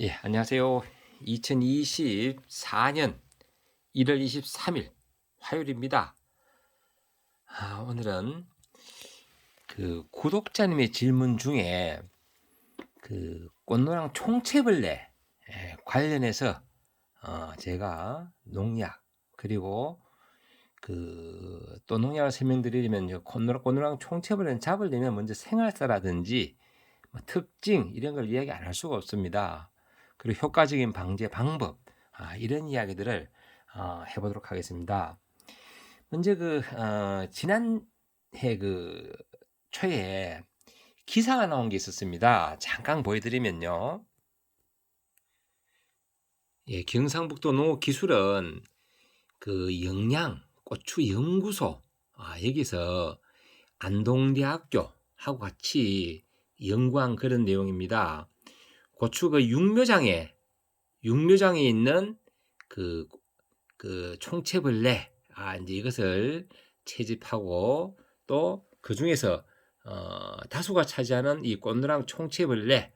예, 안녕하세요. 2024년 1월 23일 화요일입니다. 아, 오늘은 그 구독자님의 질문 중에 그 꽃노랑 총채벌레 예, 관련해서 어, 제가 농약 그리고 그 또 농약을 설명드리려면 꽃노랑, 꽃노랑 총채벌레는 잡으려면 먼저 생활사라든지 뭐 특징 이런 걸 이야기 안 할 수가 없습니다. 그리고 효과적인 방제 방법 아, 이런 이야기들을 어, 해보도록 하겠습니다. 먼저 그 어, 지난해 그 초에 기사가 나온 게 있었습니다. 잠깐 보여드리면요. 예, 경상북도 농업기술은 그 영양 고추 연구소 아, 여기서 안동대학교하고 같이 연구한 그런 내용입니다. 고추 그 육묘장에 육묘장에 있는 그, 그 총채벌레 아 이제 이것을 채집하고 또 그 중에서 어, 다수가 차지하는 이 꽃노랑 총채벌레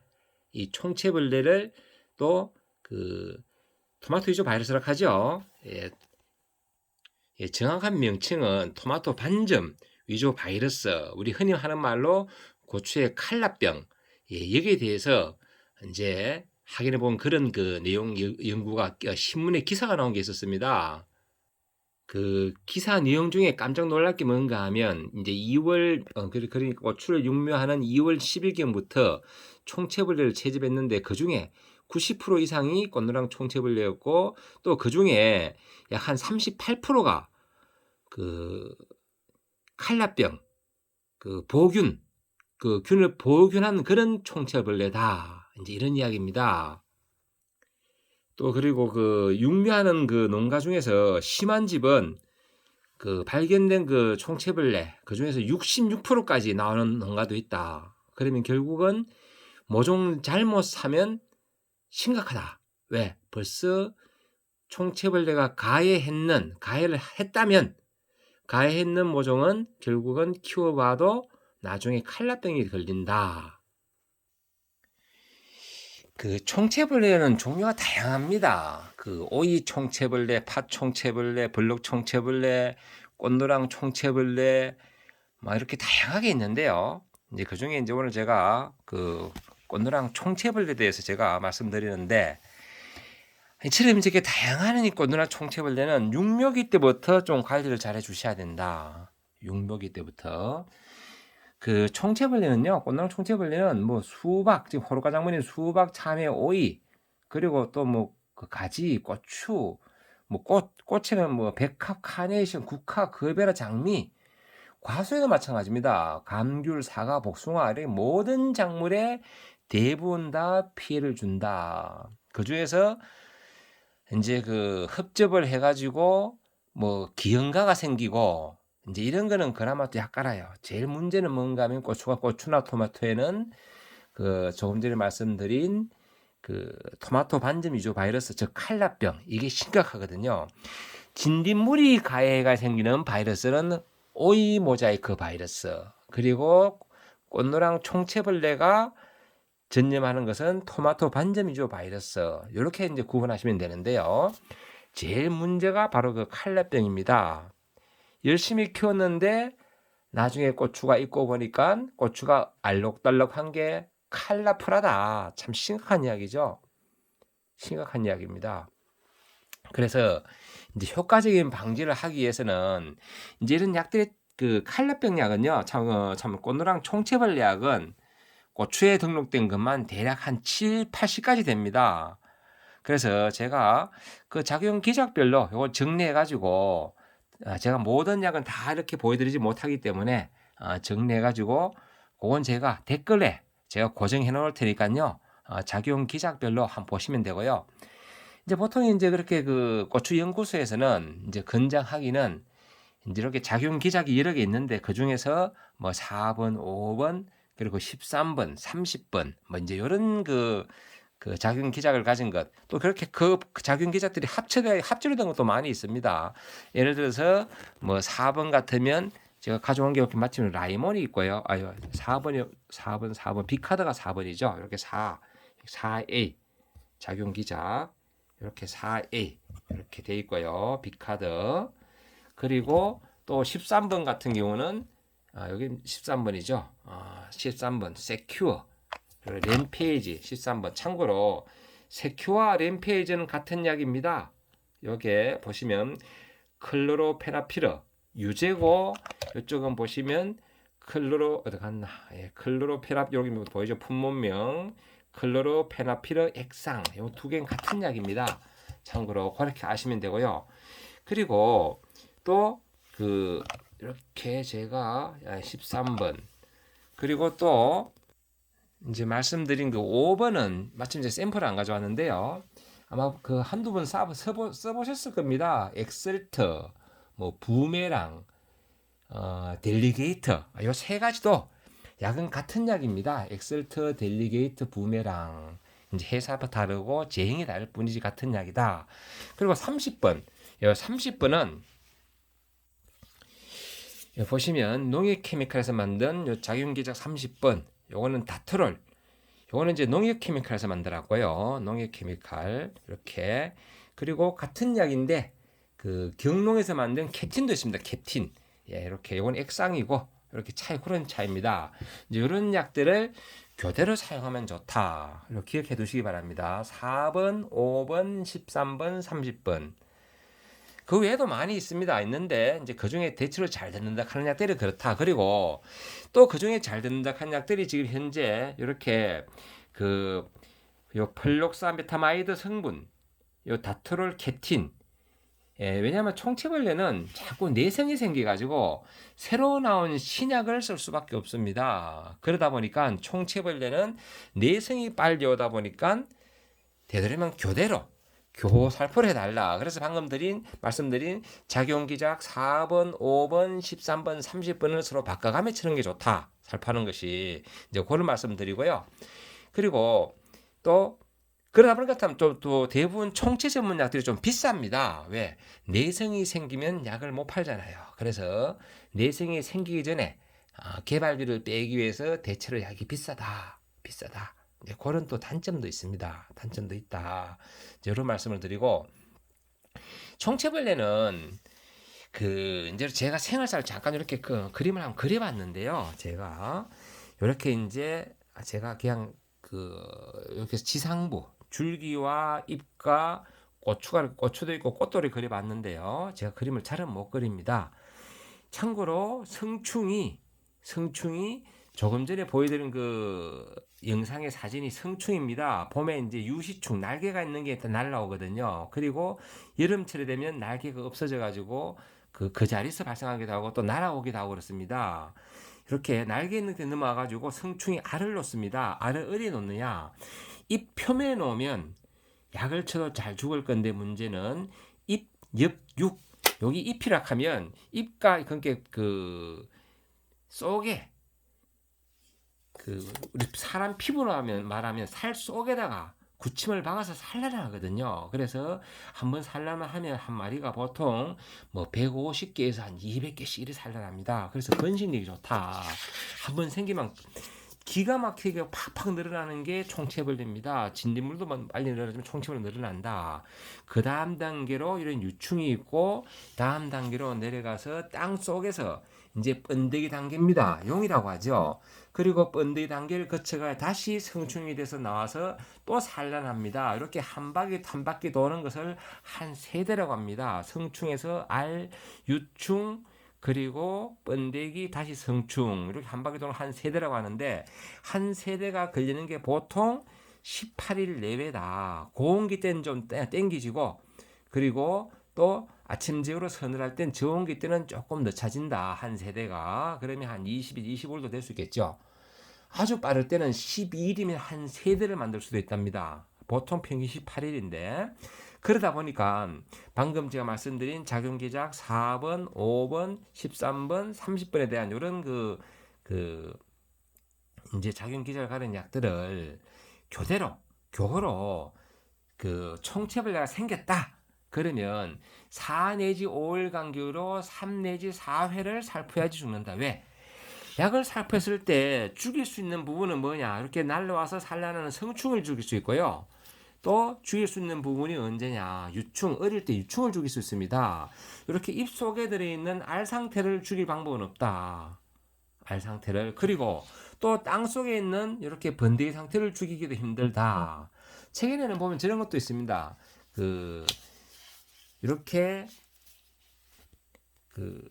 이 총채벌레를 또 그 토마토 위조 바이러스라고 하죠. 예, 예, 정확한 명칭은 토마토 반점 위조 바이러스 우리 흔히 하는 말로 고추의 칼라병 예, 여기에 대해서 이제 확인해 본 그런 그 내용 연구가 어, 신문에 기사가 나온 게 있었습니다. 그 기사 내용 중에 깜짝 놀랄 게 뭔가 하면 이제 2월 어, 그러니까 고추를 육묘하는 2월 10일경부터 총채벌레를 채집했는데 그 중에 90% 이상이 꽃노랑 총채벌레였고 또 그 중에 약 한 38%가 그 칼라병, 그 보균, 그 균을 보균한 그런 총채벌레다. 이제 이런 이야기입니다. 또 그리고 그 육묘하는 그 농가 중에서 심한 집은 그 발견된 그 총채벌레 그 중에서 66%까지 나오는 농가도 있다. 그러면 결국은 모종 잘못 사면 심각하다. 왜? 벌써 총채벌레가 가해했는 가해를 했다면 가해했는 모종은 결국은 키워봐도 나중에 칼라병이 걸린다. 그 총채벌레는 종류가 다양합니다. 그 오이 총채벌레, 팥 총채벌레, 블록 총채벌레, 꽃노랑 총채벌레, 뭐 이렇게 다양하게 있는데요. 이제 그 중에 이제 오늘 제가 그 꽃노랑 총채벌레에 대해서 제가 말씀드리는데, 이처럼 이렇게 다양한 이 꽃노랑 총채벌레는 육묘기 때부터 좀 관리를 잘 해 주셔야 된다. 육묘기 때부터. 그 총채벌레는요, 꽃나무 총채벌레는 뭐 수박, 지금 호로가 장모님 수박, 참외, 오이, 그리고 또 뭐 그 가지, 고추, 뭐 꽃, 꽃에는 뭐 백합, 카네이션, 국화, 그베라, 장미, 과수에도 마찬가지입니다. 감귤, 사과, 복숭아, 이렇게 모든 작물에 대부분 다 피해를 준다. 그 중에서 이제 그 흡접을 해가지고 뭐 기형가가 생기고 이제 이런 거는 그나마 또 약간아요. 제일 문제는 뭔가 하면 고추가 고추나 토마토에는 그 조금 전에 말씀드린 그 토마토 반점 위조 바이러스 즉 칼라병 이게 심각하거든요. 진딧물이 가해가 생기는 바이러스는 오이 모자이크 바이러스 그리고 꽃노랑 총채벌레가 전염하는 것은 토마토 반점 위조 바이러스 이렇게 이제 구분하시면 되는데요. 제일 문제가 바로 그 칼라병입니다. 열심히 키웠는데 나중에 고추가 있고 보니까 고추가 알록달록한 게 칼라풀하다. 참 심각한 이야기죠. 심각한 이야기입니다. 그래서 이제 효과적인 방지를 하기 위해서는 이제 이런 약들의 그 칼라병 약은요, 참, 어, 참 꽃노랑 총체벌 약은 고추에 등록된 것만 대략 한 7, 80까지 됩니다. 그래서 제가 그 작용 기작별로 이거 정리해 가지고 아, 제가 모든 약은 다 이렇게 보여드리지 못하기 때문에 아, 정리해가지고 그건 제가 댓글에 제가 고정해 놓을 테니까요. 아, 작용 기작별로 한번 보시면 되고요. 이제 보통 이제 그렇게 그 고추 연구소에서는 이제 권장하기는 이제 이렇게 작용 기작이 여러 개 있는데 그 중에서 뭐 4번, 5번, 그리고 13번, 30번 뭐 이제 이런 그 그 작용 기작을 가진 것, 또 그렇게 그 작용 기작들이 합쳐가 합치로 된 것도 많이 있습니다. 예를 들어서 뭐 4번 같으면 제가 가져온 게 이렇게 마침 라이몬이 있고요. 아유, 4번이 4번 4번 비카드가 4번이죠. 이렇게 4 4A 작용 기작 이렇게 4A 이렇게 돼 있고요. B카드. 그리고 또 13번 같은 경우는 아, 여기 13번이죠. 아, 13번 세큐어 램페이지 13번 참고로 세큐와 램페이지는 같은 약입니다. 여기에 보시면 클로로페나피르 유제고 이쪽은 보시면 클로로 어디 갔나? 예, 클로로페나 여기 보이죠? 품목명 클로로페나피르 액상 이 두 개는 같은 약입니다. 참고로 그렇게 아시면 되고요. 그리고 또 그 이렇게 제가 13번 그리고 또 이제 말씀드린 그 5번은 마침 이제 샘플을 안 가져왔는데요. 아마 그 한두 번 써, 써보, 써보셨을 겁니다. 엑셀트, 뭐 부메랑, 어, 델리게이터 이 세 가지도 약은 같은 약입니다. 엑셀트, 델리게이트, 부메랑 이제 회사가 다르고 제형이 다를 뿐이지 같은 약이다. 그리고 30번, 이 30번은 보시면 농협 케미칼에서 만든 요 작용기작 30번 요거는 다트롤 요거는 이제 농협 케미칼에서 만들었고요. 농협 케미칼 이렇게. 그리고 같은 약인데 그 경농에서 만든 캡틴도 있습니다. 캡틴. 예 이렇게. 요건 액상이고 이렇게 차이 그런 차이입니다. 이제 이런 약들을 교대로 사용하면 좋다. 이렇게 기억해 두시기 바랍니다. 4번 5번 13번 30번 그 외에도 많이 있습니다. 있는데 이제 그 중에 대체로 잘 듣는다 하는 약들이 그렇다. 그리고 또 그 중에 잘 듣는다 하는 약들이 지금 현재 이렇게 그요 플록사메타마이드 성분, 요 다트롤 케틴 예, 왜냐하면 총체벌레는 자꾸 내성이 생겨가지고 새로 나온 신약을 쓸 수밖에 없습니다. 그러다 보니까 총체벌레는 내성이 빨리 오다 보니까 되도록이면 교대로 교살포를 해달라. 그래서 방금 드린 말씀드린 작용기작 4번, 5번, 13번, 30번을 서로 바꿔가며 치는 게 좋다. 살파는 것이 이제 그런 말씀드리고요. 그리고 또 그러다 보니까 또, 또 대부분 총체 전문 약들이 좀 비쌉니다. 왜? 내성이 생기면 약을 못 팔잖아요. 그래서 내성이 생기기 전에 아, 개발비를 빼기 위해서 대체로 약이 비싸다. 비싸다. 네, 그런 또 단점도 있습니다. 단점도 있다. 이런 말씀을 드리고 총체벌레는 그 이제 제가 생활사를 잠깐 이렇게 그 그림을 한번 그려봤는데요. 제가 이렇게 이제 제가 그냥 그 이렇게 지상부 줄기와 잎과 고추가 고추도 있고 꽃돌이 그려봤는데요. 제가 그림을 잘은 못 그립니다. 참고로 성충이 성충이 조금 전에 보여드린 그 영상의 사진이 성충입니다. 봄에 이제 유시충 날개가 있는 게 날라오거든요. 그리고 여름철이 되면 날개가 없어져 가지고 그, 그 자리에서 발생하기도 하고 또 날아오기도 하고 그렇습니다. 이렇게 날개 있는 데 넘어와 가지고 성충이 알을 놓습니다. 알을 어디 놓느냐? 잎 표면에 놓으면 약을 쳐도 잘 죽을 건데 문제는 잎, 옆, 육 여기 잎이라 하면 잎과 그게 그 속에 그 우리 사람 피부로 하면 말하면 살 속에다가 구침을 박아서 산란하거든요. 그래서 한번 산란을 하면 한 마리가 보통 뭐 150개에서 한 200개씩 이렇게 산란합니다. 그래서 번식력이 좋다. 한번 생기면 기가 막히게 팍팍 늘어나는 게 총체벌입니다. 진딧물도 빨리 늘어나지만 총체벌 늘어난다. 그 다음 단계로 이런 유충이 있고 다음 단계로 내려가서 땅 속에서 이제 번데기 단계입니다. 용이라고 하죠. 그리고 번데기 단계를 거쳐가 다시 성충이 돼서 나와서 또 산란합니다. 이렇게 한 바퀴 한 바퀴 도는 것을 한 세대라고 합니다. 성충에서 알, 유충, 그리고 번데기 다시 성충 이렇게 한 바퀴 도는 한 세대라고 하는데 한 세대가 걸리는 게 보통 18일 내외다. 고온기 때는 좀 땡기지고 그리고 또 아침지으로 서늘할 땐 저온기 때는 조금 늦춰진다. 한 세대가. 그러면 한 20일, 25일도 될 수 있겠죠. 아주 빠를 때는 12일이면 한 세대를 만들 수도 있답니다. 보통 평균 18일인데. 그러다 보니까 방금 제가 말씀드린 작용기작 4번, 5번, 13번, 30번에 대한 이런 그, 그, 이제 작용기작을 가는 약들을 교대로, 교호로 그 총체벌레가 생겼다. 그러면 4 내지 5일 간격으로 3 내지 4회를 살포해야지 죽는다. 왜? 약을 살포했을 때 죽일 수 있는 부분은 뭐냐? 이렇게 날라와서 산란하는 성충을 죽일 수 있고요. 또 죽일 수 있는 부분이 언제냐? 유충 어릴 때 유충을 죽일 수 있습니다. 이렇게 입 속에 들어 있는 알 상태를 죽일 방법은 없다. 알 상태를 그리고 또 땅 속에 있는 이렇게 번데기 상태를 죽이기도 힘들다. 최근에는 보면 저런 것도 있습니다. 그 이렇게 그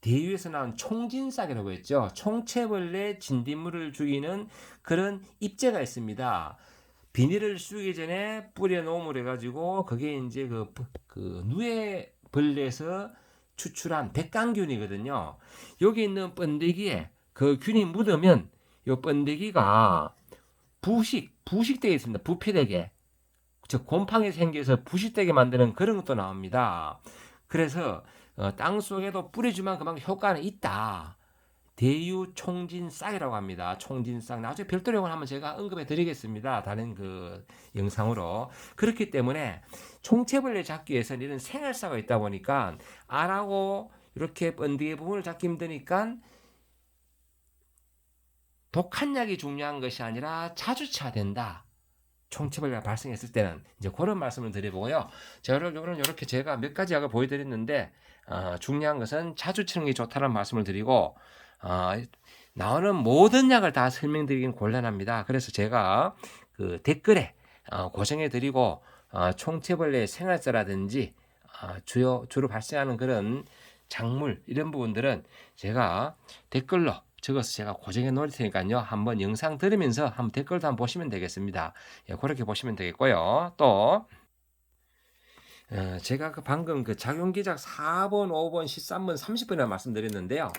대유에서 나온 총진싹이라고 했죠. 총체벌레 진딧물을 죽이는 그런 입제가 있습니다. 비닐을 쓰기 전에 뿌려 놓음을 해가지고 그게 이제 그, 그 누에 벌레에서 추출한 백강균이거든요. 여기 있는 번데기에 그 균이 묻으면 이 번데기가 부식 부식되어 있습니다. 부패되게 즉 곰팡이 생겨서 부식되게 만드는 그런 것도 나옵니다. 그래서 어, 땅 속에도 뿌려주면 그만큼 효과는 있다. 대유 총진 싹이라고 합니다. 총진 싹. 나중에 별도로 한번 제가 언급해 드리겠습니다. 다른 그 영상으로. 그렇기 때문에 총체벌레 잡기 위해서는 이런 생활사가 있다 보니까 알하고 이렇게 번데기 부분을 잡기 힘드니까 독한 약이 중요한 것이 아니라 자주 쳐야 된다. 총체벌레가 발생했을 때는 이제 그런 말씀을 드려보고요. 여러분 이렇게 제가 몇 가지 약을 보여드렸는데 어, 중요한 것은 자주 치는 게 좋다는 말씀을 드리고 어, 나오는 모든 약을 다 설명드리긴 곤란합니다. 그래서 제가 그 댓글에 어, 고정해 드리고 어, 총체벌레 생활자라든지 어, 주요 주로 발생하는 그런 작물 이런 부분들은 제가 댓글로 적어서 제가 고정해 놓을 테니까요. 한번 영상 들으면서 한번 댓글도 한번 보시면 되겠습니다. 예, 그렇게 보시면 되겠고요. 또 어, 제가 그 방금 그 작용기작 4번, 5번, 13번, 30번이나 말씀드렸는데요.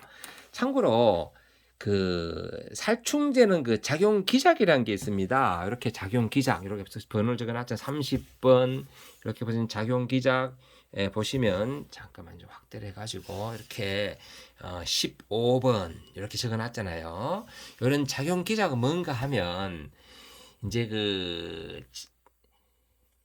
참고로 그 살충제는 그 작용 기작이라는 게 있습니다. 이렇게 작용 기작 이렇게 번호를 적어놨죠. 30번 이렇게 보시면 작용 기작 에 보시면 잠깐만 좀 확대를 해가지고 이렇게 어, 15번 이렇게 적어놨잖아요. 이런 작용 기작은 뭔가 하면 이제 그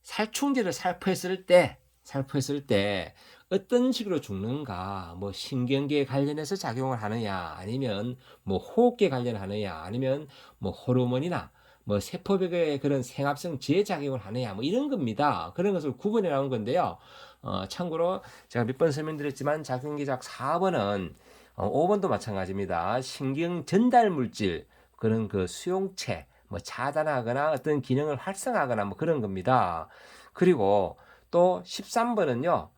살충제를 살포했을 때 살포했을 때 어떤 식으로 죽는가? 뭐 신경계에 관련해서 작용을 하느냐? 아니면 뭐 호흡계 관련하느냐? 아니면 뭐 호르몬이나 뭐 세포벽의 그런 생합성 재작용을 하느냐? 뭐 이런 겁니다. 그런 것을 구분해 나온 건데요. 어, 참고로 제가 몇 번 설명드렸지만 작용기작 4번은 어, 5번도 마찬가지입니다. 신경 전달 물질 그런 그 수용체 뭐 차단하거나 어떤 기능을 활성화하거나 뭐 그런 겁니다. 그리고 또 13번은요.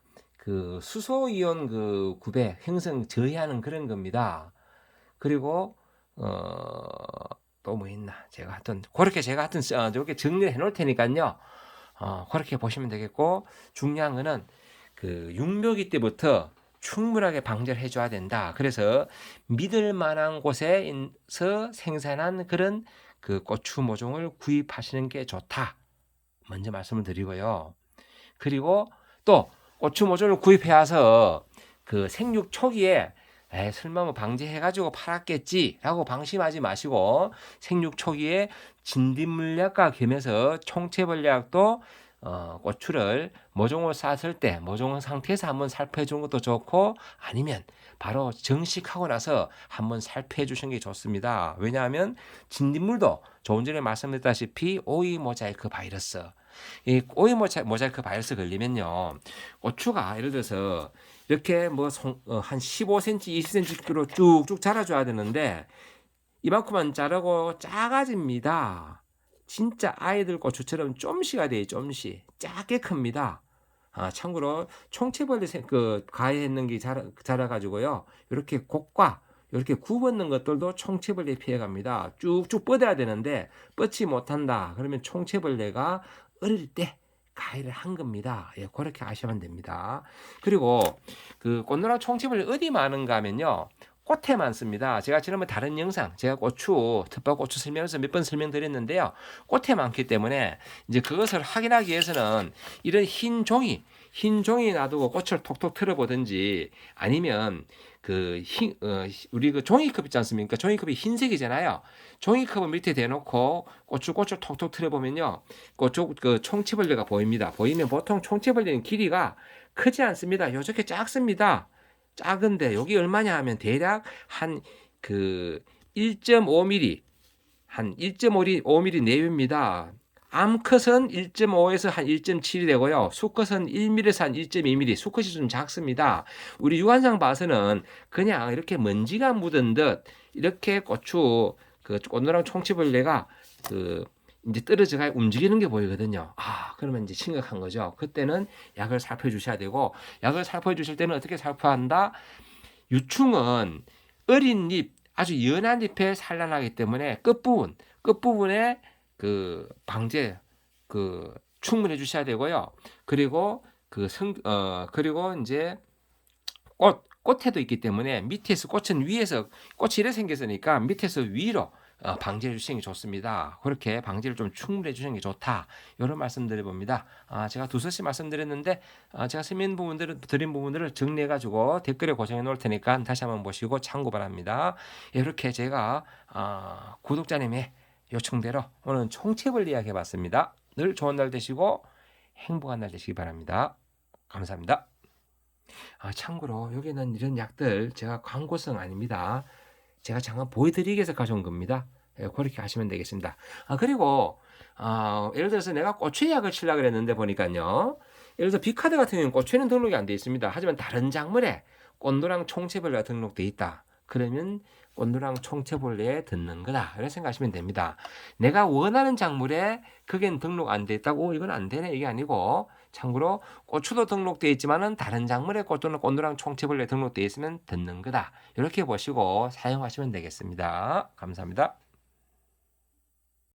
그 수소 이온 그 구배 형성 저해하는 그런 겁니다. 그리고 어 또 뭐 있나 제가 하여튼 그렇게 제가 하여튼 어, 이렇게 정리를 해 놓을 테니까요. 어 그렇게 보시면 되겠고 중요한 거는 그 육묘기 때부터 충분하게 방제를 해줘야 된다. 그래서 믿을 만한 곳에서 생산한 그런 그 고추 모종을 구입하시는 게 좋다. 먼저 말씀을 드리고요. 그리고 또 고추 모종을 구입해 와서 그 생육 초기에 에 설마 뭐 방제해가지고 팔았겠지라고 방심하지 마시고 생육 초기에 진딧물약과 겸해서 총체벌약도 어, 고추를 모종을 쌌을 때 모종 상태에서 한번 주는 것도 좋고 아니면 바로 정식하고 나서 한번 살펴해 주시는 게 좋습니다. 왜냐하면 진딧물도 조금 전에 말씀드렸다시피 오이 모자이크 바이러스 이 오이 모자이크 바이러스 걸리면요 고추가 예를 들어서 이렇게 뭐한 어, 15cm, 20cm로 쭉쭉 자라줘야 되는데 이만큼만 자르고 작아집니다. 진짜 아이들 고추처럼 좀씨가 돼요. 좀씨 작게 큽니다. 아, 참고로 총체벌레 그 가해했는 게 자라, 자라가지고요. 이렇게 곡과 이렇게 굽었는 것들도 총체벌레 피해갑니다. 쭉쭉 뻗어야 되는데 뻗지 못한다. 그러면 총체벌레가 어릴 때 가해를 한 겁니다. 예, 그렇게 아시면 됩니다. 그리고 그 꽃노란 총체벌레 어디 많은가 하면요. 꽃에 많습니다. 제가 지난번 다른 영상, 제가 고추, 텃밭 고추 설명해서 몇 번 설명드렸는데요. 꽃에 많기 때문에 이제 그것을 확인하기 위해서는 이런 흰 종이, 흰 종이 놔두고 꽃을 톡톡 틀어보든지 아니면 그 흰, 어, 우리 그 종이컵 있지 않습니까? 종이컵이 흰색이잖아요. 종이컵을 밑에 대놓고 고추 꽃을 톡톡 틀어보면요. 그쪽 그 총체벌레가 보입니다. 보이면 보통 총체벌레는 길이가 크지 않습니다. 요렇게 작습니다. 작은데 여기 얼마냐 하면 대략 한 그 1.5mm 한 1.5mm 내외입니다. 암컷은 1.5에서 한 1.7이 되고요. 수컷은 1mm에서 한 1.2mm. 수컷이 좀 작습니다. 우리 육안상 봐서는 그냥 이렇게 먼지가 묻은 듯 이렇게 고추 그 꽃노랑 총치벌레가 그 이제 떨어져 가 움직이는 게 보이거든요. 아, 그러면 이제 심각한 거죠. 그때는 약을 살펴 주셔야 되고, 약을 살펴 주실 때는 어떻게 살펴야 한다? 유충은 어린 잎, 아주 연한 잎에 산란하기 때문에 끝부분, 끝부분에 그 방제, 그 충분해 주셔야 되고요. 그리고 그 성, 어, 그리고 이제 꽃, 꽃에도 있기 때문에 밑에서 꽃은 위에서 꽃이 이래 생겼으니까 밑에서 위로 어, 방지해 주시는 게 좋습니다. 그렇게 방지를 좀 충분히 해 주시는 게 좋다. 이런 말씀드려 봅니다. 아, 제가 두서씩 말씀드렸는데 아, 제가 설명 부분들을 드린 부분들을 정리해 가지고 댓글에 고정해 놓을 테니까 다시 한번 보시고 참고 바랍니다. 이렇게 제가 아, 구독자님의 요청대로 오늘 총체벌 이야기 해봤습니다. 늘 좋은 날 되시고 행복한 날 되시기 바랍니다. 감사합니다. 아, 참고로 여기는 이런 약들 제가 광고성 아닙니다. 제가 잠깐 보여드리기 위해서 가져온 겁니다. 예, 그렇게 하시면 되겠습니다. 아, 그리고, 아, 예를 들어서 내가 고추약을 치려고 그랬는데 보니까요. 예를 들어서 비카드 같은 경우는 고추에는 등록이 안 돼 있습니다. 하지만 다른 작물에 꽃노랑 총체벌레가 등록돼 있다. 그러면 꽃노랑 총체벌레에 듣는 거다. 이렇게 생각하시면 됩니다. 내가 원하는 작물에 그게 등록 안 돼 있다고 이건 안 되네 이게 아니고 참고로 고추도 등록돼 있지만은 다른 작물에 꽃도는 꽃노랑 총체벌레 등록돼 있으면 듣는 거다. 이렇게 보시고 사용하시면 되겠습니다. 감사합니다.